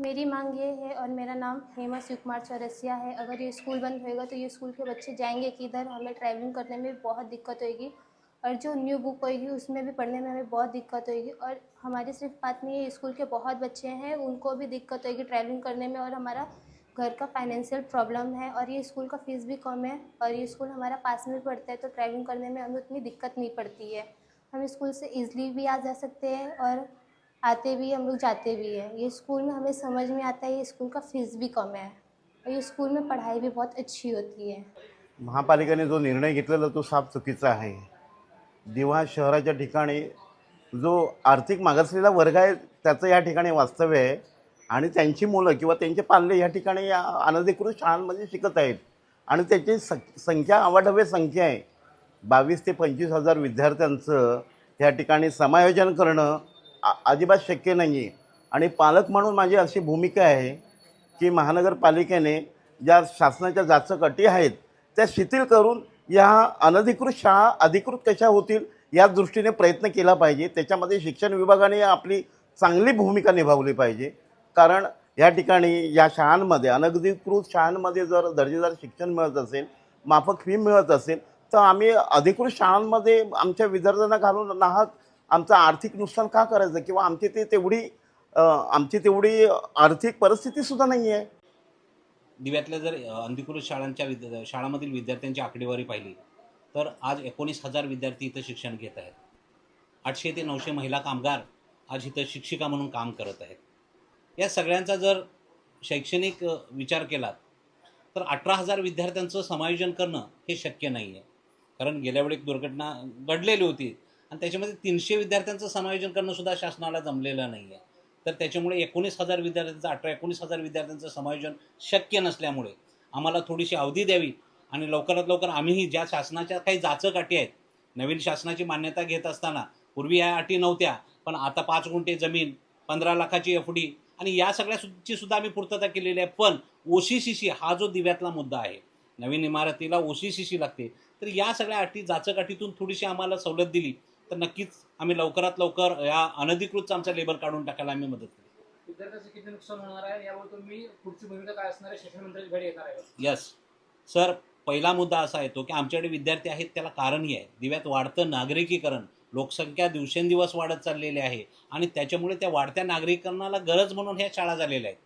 मेरी मांग ये है और मेरा नाम हेमा शिव कुमार चौरसिया है। अगर ये स्कूल बंद होएगा तो ये स्कूल के बच्चे जाएँगे किधर? हमें ट्रैवलिंग करने में बहुत दिक्कत होएगी और जो न्यू बुक होएगी उसमें भी पढ़ने में हमें बहुत दिक्कत होएगी और हमारी सिर्फ़ बात नहीं है स्कूल के बहुत बच्चे हैं, उनको भी दिक्कत होएगी ट्रैवलिंग करने में और हमारा घर का फाइनेंशियल प्रॉब्लम है और ये स्कूल का फ़ीस भी कम है और ये स्कूल हमारा पास में पड़ता है तो ट्रैवलिंग करने में हमें उतनी दिक्कत नहीं पड़ती है। हम स्कूल से ईज़िली भी आ जा सकते हैं और आते भी हम लोग जाते भी हैं। ये स्कूल में हमें समझ में आता है ये स्कूल का फ़ीस भी कम है। और ये स्कूल में पढ़ाई भी बहुत अच्छी होती है। महापालिकेने जो निर्णय घेतलेला तो साफ चुकीचा आहे. दिवा शहराच्या ठिकाणी जो आर्थिक मागासलेला वर्ग आहे त्याचं या ठिकाणी वास्तव्य आहे. आणि त्यांची मुलं किंवा त्यांचे पाल्ले या ठिकाणी या अनधिकृत शाळांमध्ये शिकत आहेत. आणि त्याची स संख्या अवाढव्य संख्या आहे. बावीस ते पंचवीस हजार विद्यार्थ्यांचं या ठिकाणी समायोजन करणं अजिबात शक्य नाही आहे आणि पालक म्हणून माझी अशी भूमिका आहे की महानगरपालिकेने ज्या शासनाच्या जाचक अटी आहेत त्या शिथिल करून या अनधिकृत शाळा अधिकृत कशा होतील या दृष्टीने प्रयत्न केला पाहिजे. त्याच्यामध्ये शिक्षण विभागाने आपली चांगली भूमिका निभावली पाहिजे. कारण या ठिकाणी या शाळांमध्ये अनधिकृत शाळांमध्ये जर दर्जेदार शिक्षण मिळत असेल माफक फी मिळत असेल तर आम्ही अधिकृत शाळांमध्ये आमच्या विद्यार्थ्यांना घालून नाहक आमचं आर्थिक नुकसान का करायचं? किंवा आमची ते तेवढी आमची तेवढी आर्थिक परिस्थितीसुद्धा नाही आहे दिव्यातल्या जर अंधिकृत शाळांच्या विद्या शाळांमधील विद्यार्थ्यांची आकडेवारी पाहिली तर आज एकोणीस हजार विद्यार्थी इथं शिक्षण घेत आहेत. आठशे ते नऊशे महिला कामगार आज इथं शिक्षिका म्हणून काम करत आहेत. या सगळ्यांचा जर शैक्षणिक विचार केला तर अठरा हजार विद्यार्थ्यांचं समायोजन करणं हे शक्य नाही आहे कारण गेल्या वेळी एक दुर्घटना घडलेली होती. आणि त्याच्यामध्ये तीनशे विद्यार्थ्यांचं समायोजन करणं सुद्धा शासनाला जमलेलं नाही आहे तर त्याच्यामुळे एकोणीस हजार विद्यार्थ्यांचं अठरा एकोणीस हजार विद्यार्थ्यांचं समायोजन शक्य नसल्यामुळे आम्हाला थोडीशी अवधी द्यावी आणि लवकरात लवकर आम्हीही ज्या शासनाच्या काही जाचक अटी आहेत नवीन शासनाची मान्यता घेत असताना पूर्वी या अटी नव्हत्या पण आता पाच गुंठे जमीन पंधरा लाखाची एफ डी आणि या सगळ्याची सुद्धा आम्ही पूर्तता केलेली आहे. पण ओ सी सी सी हा जो दिव्यातला मुद्दा आहे नवीन इमारतीला ओ सी सी सी लागते तर या सगळ्या अटी जाचक अटीतून थोडीशी आम्हाला सवलत दिली. तर नक्कीच आम्ही लवकरात लवकर या अनधिकृतचा आमचा लेबर काढून टाकायला आम्ही मदत करू. विद्यार्थ्यांचं किती नुकसान होणार आहे? यावर तुम्ही पुढची भूमिका काय असणार आहे? शिक्षण मंत्र्याची भेट येणार आहे. यस सर पहिला मुद्दा असा येतो की आमच्याकडे विद्यार्थी आहेत त्याला कारणही आहे. दिव्यात वाढतं नागरिकीकरण. लोकसंख्या दिवसेंदिवस वाढत चाललेली आहे आणि त्याच्यामुळे त्या वाढत्या नागरिकांना गरज म्हणून ह्या शाळा झालेल्या आहेत.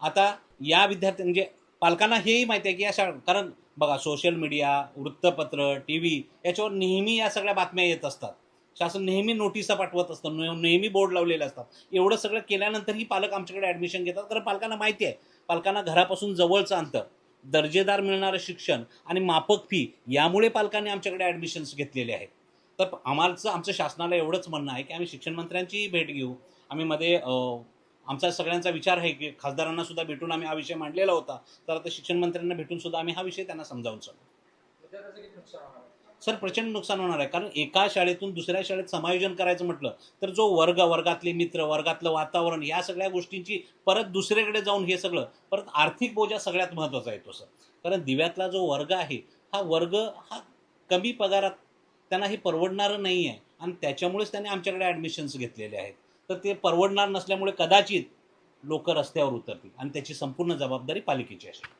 आता या विद्यार्थी म्हणजे पालकांना हेही माहिती आहे की या शाळा कारण बघा सोशल मीडिया वृत्तपत्र टी व्ही याच्यावर नेहमी या सगळ्या बातम्या येत असतात. शासन नेहमी नोटिसा पाठवत असतं नेहमी बोर्ड लावलेले असतात. एवढं सगळं केल्यानंतरही पालक आमच्याकडे ॲडमिशन घेतात कारण पालकांना माहिती आहे पालकांना घरापासून जवळचं अंतर दर्जेदार मिळणारं शिक्षण आणि माफक फी यामुळे पालकांनी आमच्याकडे ॲडमिशन्स घेतलेले आहेत. तर आम्हालाचं आमचं शासनाला एवढंच म्हणणं आहे की आम्ही शिक्षण मंत्र्यांची भेट घेऊ आम्ही मध्ये आमचा सगळ्यांचा विचार आहे की खासदारांना सुद्धा भेटून आम्ही हा विषय मांडलेला होता. तर आता शिक्षण मंत्र्यांना भेटून सुद्धा आम्ही हा विषय त्यांना समजावून सांगू सर प्रचंड नुकसान होणार आहे. कारण एका शाळेतून दुसऱ्या शाळेत समायोजन करायचं म्हटलं तर जो वर्ग वर्गातले मित्र वर्गातलं वातावरण या सगळ्या गोष्टींची परत दुसरीकडे जाऊन हे सगळं परत आर्थिक बोजा सगळ्यात महत्त्वाचा येतो सर. कारण दिव्यातला जो वर्ग आहे हा वर्ग हा कमी पगारात त्यांना हे परवडणारं नाही आहे आणि त्याच्यामुळेच त्यांनी आमच्याकडे ॲडमिशन्स घेतलेले आहेत. तर ते परवडणार नसल्यामुळे कदाचित लोक रस्त्यावर उतरतील आणि त्याची संपूर्ण जबाबदारी पालिकेची असेल.